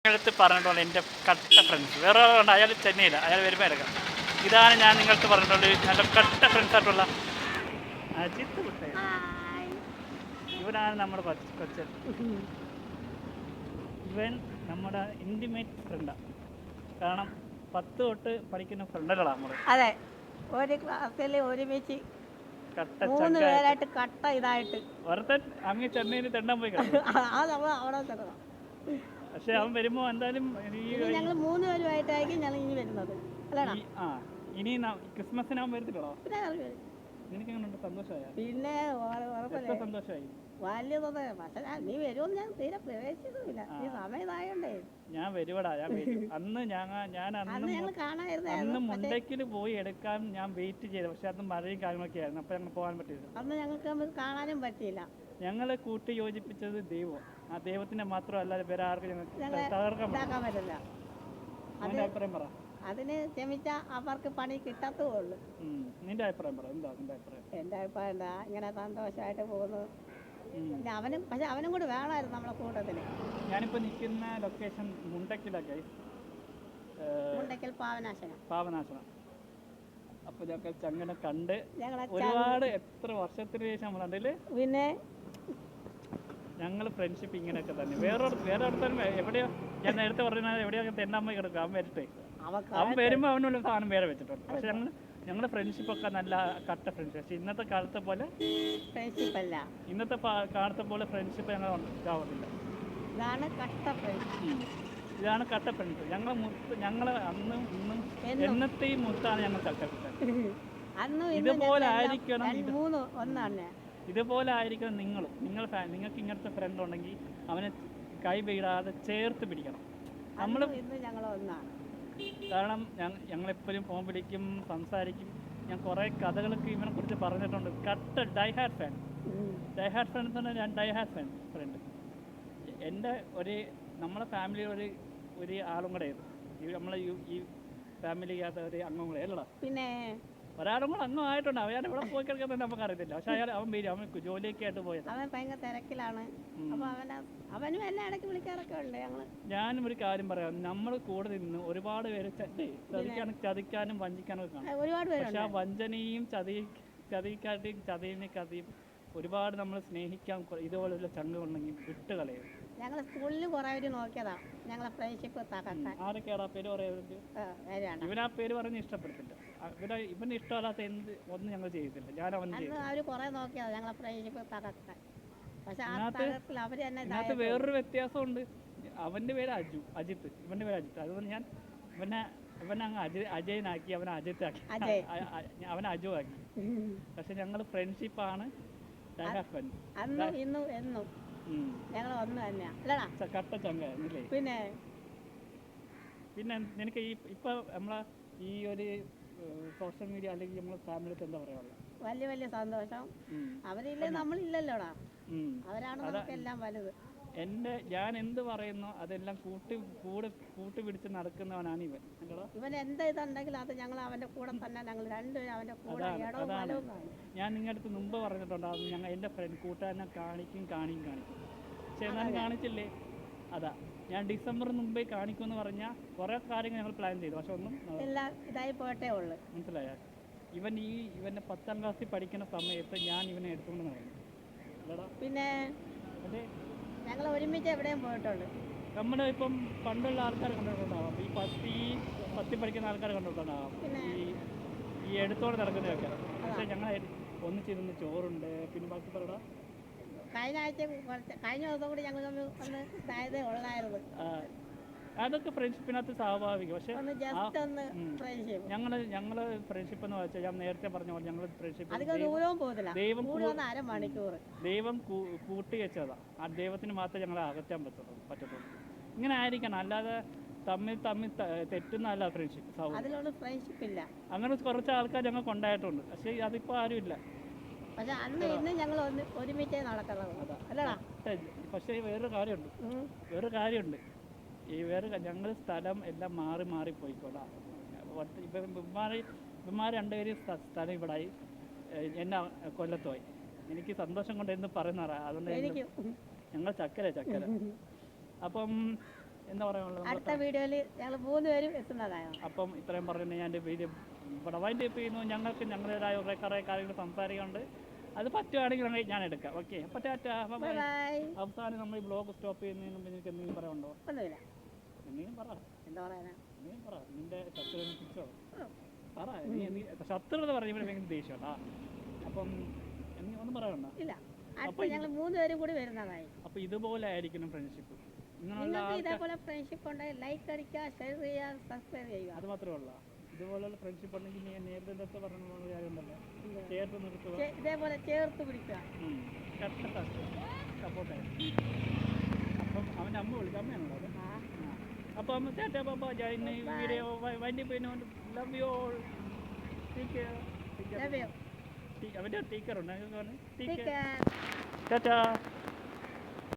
നിങ്ങളടുത്ത് പറഞ്ഞിട്ടുള്ള എന്റെ കട്ട ഫ്രണ്ട്സ് വേറെ ഒരാളുണ്ട് അയാൾ ചെന്നൈയില്ല അയാൾ വരുമ്പോൾ എടുക്കാം ഇതാണ് ഞാൻ നിങ്ങൾക്ക് പറഞ്ഞിട്ടുള്ള നല്ല കട്ട ഫ്രണ്ട്സ് ആയിട്ടുള്ള അജിത്ത് കുട്ടൻ. ഇവനാണ് നമ്മുടെ കൊച്ച് കൊച്ചൻ ഇവൻ നമ്മുടെ ഇന്റിമേറ്റ് ഫ്രണ്ടാണ് കാരണം പത്ത് തൊട്ട് പഠിക്കുന്ന ഫ്രണ്ടുകളാണ് നമ്മൾ അതെ. ഒരു ക്ലാസ്സിൽ ഒരുമിച്ച് കട്ട മൂന്ന് പേരായിട്ട് കട്ട ഇതായിട്ട്. ഒരുത്തൻ അങ്ങ് ചെന്നൈയിൽ തെണ്ടാൻ പോയി ആ നമ്മൾ അവിടെ ചെന്നതാണ് പക്ഷെ അവൻ വരുമ്പോ എന്തായാലും ഞങ്ങൾ മൂന്ന് പേരുമായിട്ടായിരിക്കും ഞങ്ങൾ ഇനി വരുന്നത്. ഈ- ആ ഇനി ക്രിസ്മസിന് അവൻ വരത്തില്ലടോ. നിനക്ക് എങ്ങനെയുണ്ട് സന്തോഷമായ? പിന്നെ ഉറ- ഉറപ്പല്ലേ എത്ര സന്തോഷമായി? വലിയ പക്ഷെ ഞാൻ- നീ വരുമെന്ന് ഞാൻ തീരെ പ്രവേശിച്ചതുമില്ല നീ സമയം ഞാൻ വരുവടാ ഞാൻ വരും. അന്ന് ഞാൻ ഞാൻ അന്ന് അന്ന് മുണ്ടയ്ക്കിൽ പോയി എടുക്കാൻ ഞാൻ വെയിറ്റ് ചെയ്തു പക്ഷെ അന്ന് മഴയും കാര്യങ്ങളൊക്കെ ആയിരുന്നു അപ്പൊ ഞങ്ങൾ പോകാൻ പറ്റിയില്ല. അന്ന് ഞങ്ങൾക്ക് കാണാനും പറ്റിയില്ല. ഞങ്ങളെ കൂട്ടി യോജിപ്പിച്ചത് ദൈവം. ആ ദൈവത്തിനെ മാത്രമല്ല വേറെ ആർക്കും ഞങ്ങൾക്ക് തകർക്കാൻ പറ്റില്ല. അതിന്റെ അഭിപ്രായം പറ. അതിന് ക്ഷമിച്ച അവർക്ക് പണി കിട്ടത്തുള്ളൂ. നിന്റെ അഭിപ്രായം പറ. എന്താ നിന്റെ അഭിപ്രായം? എന്റെ അഭിപ്രായം എന്താ? ഇങ്ങനെ സന്തോഷമായിട്ട് പോകുന്നു. പിന്നെ അവനും പക്ഷെ അവനും കൂടി വേണമായിരുന്നു നമ്മളെ കൂട്ടത്തിൽ ഞാനിപ്പോൾ നിൽക്കുന്ന ലൊക്കേഷൻ മുണ്ടക്കിലൊക്കെ മുണ്ടക്കൽ പാവനാശന. പാവനാശനം. അപ്പോൾ ഞങ്ങൾക്ക് ചങ്ങനെ കണ്ട് ഒരുപാട് എത്ര വർഷത്തിന് ശേഷം നമ്മൾ കണ്ടില്ലേ? പിന്നെ ഞങ്ങൾ ഫ്രണ്ട്ഷിപ്പ് ഇങ്ങനെയൊക്കെ തന്നെ. വേറെ വേറെ അടുത്തും എവിടെയോ ഞാൻ നേരത്തെ പറഞ്ഞാൽ എവിടെയൊക്കെ തെന്നമ്മ കിടക്കും അവൻ വരട്ടെ അവൻ വരുമ്പോൾ അവനുള്ള സാധനം വേറെ വെച്ചിട്ടുണ്ട്. പക്ഷെ ഞങ്ങൾ ഞങ്ങളുടെ ഫ്രണ്ട്ഷിപ്പ് ഒക്കെ നല്ല കട്ട ഫ്രണ്ട്ഷിപ്പ് പക്ഷെ ഇന്നത്തെ കാലത്തെ പോലെ ഫ്രണ്ട്ഷിപ്പ് അല്ല. ഇന്നത്തെ കാലത്തെ പോലെ ഫ്രണ്ട്ഷിപ്പ് ഞങ്ങൾ ഉണ്ടാവുന്നില്ല ഇതാണ് കട്ട ഫ്രണ്ട്ഷിപ്പ് ഇതാണ് കട്ട ഫ്രണ്ട്ഷിപ്പ് ഞങ്ങൾ മുത്ത് ഞങ്ങൾ അന്നും ഇന്നും എന്നും. എന്നത്തെയും മുത്താണ് ഞങ്ങൾ കട്ട അന്നും ഇന്നും ഇതുപോലെ ആയിരിക്കണം ഒന്നാണ്. ഇതുപോലെ ആയിരിക്കണം നിങ്ങളും. നിങ്ങൾ നിങ്ങൾക്ക് ഇങ്ങനത്തെ ഫ്രണ്ട് ഉണ്ടെങ്കിൽ അവനെ കൈ വീഴാതെ ചേർത്ത് പിടിക്കണം. നമ്മൾ ഇന്നും ഞങ്ങൾ ഒന്നാണ്. കാരണം ഞങ്ങളെപ്പോഴും ഫോൺ വിളിക്കും സംസാരിക്കും. ഞാൻ കുറേ കഥകളൊക്കെ ഇവനെ കുറിച്ച് പറഞ്ഞിട്ടുണ്ട്. കട്ട ഡൈഹാർഡ് ഫാൻ ഡൈഹാർഡ് ഫ്രണ്ട് എന്ന് പറഞ്ഞാൽ ഞാൻ ഡൈഹാർഡ് ഫാൻ ഫ്രണ്ട് എന്റെ ഒരു നമ്മളെ ഫാമിലി ഒരു ഒരു ആളും കൂടെ നമ്മളെ ഈ ഫാമിലിക്കകത്ത് ഒരു അംഗം കൂടെ അല്ലടാ പിന്നെ ഒരാളും കൂടെ ആയിട്ടുണ്ട്. അവൻ ഇവിടെ പോയി കിടക്കുന്നത് നമുക്ക് അറിയത്തില്ല പക്ഷെ അയാൾ അവൻ വരും. അവൻ ജോലിയൊക്കെ ആയിട്ട് പോയത്. അവൻ ഭയങ്കര തിരക്കിലാണ്. അപ്പൊ അവനെ അവനും എന്നെ ഇടയ്ക്ക് വിളിക്കാറൊക്കെ ഉണ്ട്. ഞങ്ങൾ ഞാനും ഒരു കാര്യം പറയാം. നമ്മൾ കൂടെ നിന്ന് ഒരുപാട് പേര് ചതിക്കാനും ചതിക്കാനും വഞ്ചിക്കാനും ഒക്കെ കാണും. പേര് ഒരുപാട് പക്ഷെ പേരുണ്ട് ആ വഞ്ചനയും ചതി ചതിക്കാട്ടിയും ചതിനെക്കാട്ടിയും ഒരുപാട് നമ്മൾ സ്നേഹിക്കാൻ ഇതുപോലുള്ള ചങ്കുണ്ടെങ്കിൽ വിട്ട് കളയും ഞങ്ങൾ സ്കൂളിൽ കുറെ പേര് നോക്കിയതാ. ഞങ്ങളെ ഫ്രണ്ട്ഷിപ്പ് തകർക്കാൻ. ആരൊക്കെയാണ് ആ പേര് പറയുന്നത്? ഇവനാ പേര് പറഞ്ഞ് ഇഷ്ടപ്പെടുത്തില്ല ആ, ഇവനെ ഇഷ്ടമല്ലാത്ത എന്ത് ഒന്നും ഞങ്ങൾ ചെയ്തില്ല ഞാൻ അവൻ അന്ന് അവർ കുറെ നോക്കിയതാ ഞങ്ങളെ ഫ്രണ്ട്ഷിപ്പ് തകർക്കാൻ. പക്ഷെ ആ ഇതിനകത്ത് തകർത്തിൽ അവർ തന്നെ ഇതിനകത്ത് ഇതായപ്പോ- വേറൊരു വ്യത്യാസമുണ്ട്. അവന്റെ പേര് അജു അജിത്ത്. ഇവന്റെ പേര് അജിത്ത്. അതുകൊണ്ട് ഞാൻ ഇവനെ ഇവനെ അങ്ങ് അജയ് അജയനാക്കി അവനെ അജിത്താക്കി. അജയ്. അ- അ- അവനെ അജു ആക്കി ഉം. പക്ഷെ ഞങ്ങൾ ഫ്രണ്ട്ഷിപ്പാണ് അന്നും ഇന്നും എന്നും ഞങ്ങൾ ഒന്ന് തന്നെയാ. അല്ലടാ. കട്ട പിന്നെ? പിന്നെ നിനക്ക് ഈ ഇപ്പൊ നമ്മളെ ഈ ഒരു സോഷ്യൽ മീഡിയ അല്ലെങ്കിൽ നമ്മുടെ ഫാമിലിക്ക് എന്താ പറയാനുള്ളത് വലിയ വലിയ സന്തോഷം. അവരില്ലേ നമ്മളില്ലല്ലോടാ. അവരാണ് എല്ലാം നമുക്കെല്ലാം വലുത്. എന്റെ ഞാൻ എന്ത് പറയുന്നു അതെല്ലാം കൂട്ടി കൂടെ കൂട്ടി പിടിച്ച് നടക്കുന്നവനാണ് ഇവൻ. ഇവൻ എന്താ ഇതുണ്ടെങ്കിൽ അത് ഞങ്ങൾ അവന്റെ കൂടെ തന്നെ ഞങ്ങൾ രണ്ടുപേരും അവന്റെ കൂടെ ഞാൻ നിങ്ങളുടെ അടുത്ത് മുമ്പ് പറഞ്ഞിട്ടുണ്ടായിരുന്നു ഞങ്ങൾ എന്റെ ഫ്രണ്ട് കൂട്ടുകാരനെ കാണിക്കും കാണിക്കും കാണിക്കും. പക്ഷെ എന്നാലും കാണിച്ചില്ലേ? അതാ. ഞാൻ ഡിസംബർ മുമ്പേ കാണിക്കുമെന്ന് പറഞ്ഞാൽ കുറേ കാര്യങ്ങൾ ഞങ്ങൾ പ്ലാൻ ചെയ്തു. പക്ഷെ ഒന്നും. എല്ലാം ഇതായി പോയിട്ടേ ഉള്ളു. മനസ്സിലായോ? ഇവൻ ഈ ഇവന്റെ പത്താം ക്ലാസ്സിൽ പഠിക്കുന്ന സമയത്ത് ഞാൻ ഇവനെ എടുത്തുകൊണ്ട് നടന്നു. പിന്നെ ഞങ്ങൾ ഒരുമിച്ച് എവിടെയും പോയിട്ടുണ്ട് നമ്മുടെ ഇപ്പം പണ്ടുള്ള ആൾക്കാർ കണ്ടിട്ടുണ്ടാവാം ഈ പത്ത് ഈ പത്തിൽ പഠിക്കുന്ന ആൾക്കാർ കണ്ടിട്ടുണ്ടാവാം? ഈ ഈ എടുത്തോണ്ട് നടക്കുന്നതൊക്കെ. പക്ഷെ ഞങ്ങൾ ഒന്നിച്ചിരുന്ന് ചോറുണ്ട്. പിന്നെ ബാക്കി പറയടാ കഴിഞ്ഞ ആഴ്ച കഴിഞ്ഞ ദിവസം കൂടി ഞങ്ങൾ തമ്മിൽ ഒന്ന് ഇതായതേ ഉള്ളായിരുന്നു അതൊക്കെ ഫ്രണ്ട്ഷിപ്പിനകത്ത് സ്വാഭാവികം. പക്ഷെ ഞങ്ങൾ ഉം. ഫ്രണ്ട്ഷിപ്പ് എന്ന് വെച്ചാൽ ഞാൻ നേരത്തെ പറഞ്ഞ പോലെ ഞങ്ങൾ ഫ്രണ്ട്ഷിപ്പ് ദൈവം ദൈവം കൂട്ടി വെച്ചതാ ആ ദൈവത്തിന് മാത്രമേ ഞങ്ങളെ അകറ്റാൻ പറ്റുള്ളൂ പറ്റത്തുള്ളൂ. ഇങ്ങനെ ആയിരിക്കണം. അല്ലാതെ തമ്മിൽ തമ്മിൽ തെറ്റുന്നല്ല ഫ്രണ്ട്ഷിപ്പ് അങ്ങനെ കുറച്ച് ആൾക്കാർ ഞങ്ങൾക്ക് ഉണ്ടായിട്ടുണ്ട് പക്ഷേ അതിപ്പോൾ ആരുമില്ല. പക്ഷെ അന്ന് ഇന്ന് ഞങ്ങൾ ഒന്ന് ഒരുമിച്ചേ നടക്കുന്നത് അല്ലടാ. പക്ഷേ- വേറൊരു കാര്യമുണ്ട്. വേറൊരു കാര്യമുണ്ട്. ഈ വേറെ ഞങ്ങൾ സ്ഥലം എല്ലാം മാറി മാറി പോയിക്കോളാം ഇപ്പം ഇവന്മാർ ഇവന്മാർ രണ്ടുപേരും സ്ഥ- സ്ഥലം ഇവിടായി. ആയി എന്നെ കൊല്ലത്തുമായി എനിക്ക് സന്തോഷം കൊണ്ട് എന്ന് പറയുന്നറ അതുകൊണ്ട് ഞങ്ങൾ ചക്കര ചക്കര. അപ്പം എന്താ പറയാനുള്ളത് അടുത്ത വീഡിയോയിൽ ഞങ്ങൾ മൂന്ന് പേരും എത്തുന്നതാണ് അപ്പം ഇത്രയും പറഞ്ഞു ഞാൻ എന്റെ വീഡിയോ ഇവിടെ വൈൻഡ് ചെയ്യുന്നു. ഞങ്ങൾക്ക് ഞങ്ങളുടേതായ കുറേ കുറേ കാര്യങ്ങൾ സംസാരിക്കാനുണ്ട്. അത് പറ്റുവാണെങ്കിൽ ഞാൻ എടുക്കാം. ഓക്കെ അപ്പോൾ ടാറ്റ ബൈ അവസാനം നമ്മൾ ഈ ബ്ലോഗ് സ്റ്റോപ്പ് ചെയ്യുന്നതിന് മുമ്പ് എനിക്ക് എന്തെങ്കിലും പറയാനുണ്ടോ എന്തെങ്കിലും പറ. എന്താ പറയാനാ? എന്തെങ്കിലും പറ. നിന്റെ ശത്രു കുറിച്ചോ? പറ. നീ നീ ശത്രുത പറയുമ്പോൾ ഭയങ്കര ദേഷ്യമാണ് അപ്പം നീ ഒന്നും പറയണ്ട ഇല്ല. അടുത്ത ഞങ്ങൾ മൂന്ന് പേരും കൂടി വരുന്നതായി. അപ്പോൾ ഇതുപോലെ ആയിരിക്കണം ഫ്രണ്ട്ഷിപ്പ് നിങ്ങൾക്ക് ഇതേപോലെ ഫ്രണ്ട്ഷിപ്പ് ഉണ്ടെങ്കിൽ ലൈക്ക് അടിക്കുക ഷെയർ ചെയ്യുക സബ്സ്ക്രൈബ് ചെയ്യുക. അത് മാത്രമേ ഉള്ളൂ? ഇതുപോലുള്ള ഫ്രണ്ട്ഷിപ്പ് ഉണ്ടെങ്കിൽ ഞാൻ നേരത്തെ നേരത്തെ പറഞ്ഞ പോലെ കാര്യമുണ്ടല്ലോ ചേർത്ത് നിർത്തുക. ഇതേപോലെ ചേർത്ത് പിടിക്കുക. സപ്പോർട്ട് അപ്പം അവന്റെ അമ്മ വിളിക്കും ആ. അപ്പോൾ അമ്മ ചേട്ടാ പാപ്പ വീഡിയോ വണ്ടി പോയി ലവ് യു ഓൾ അവന്റെ ടീക്കർ ഉണ്ട്? Take care Tata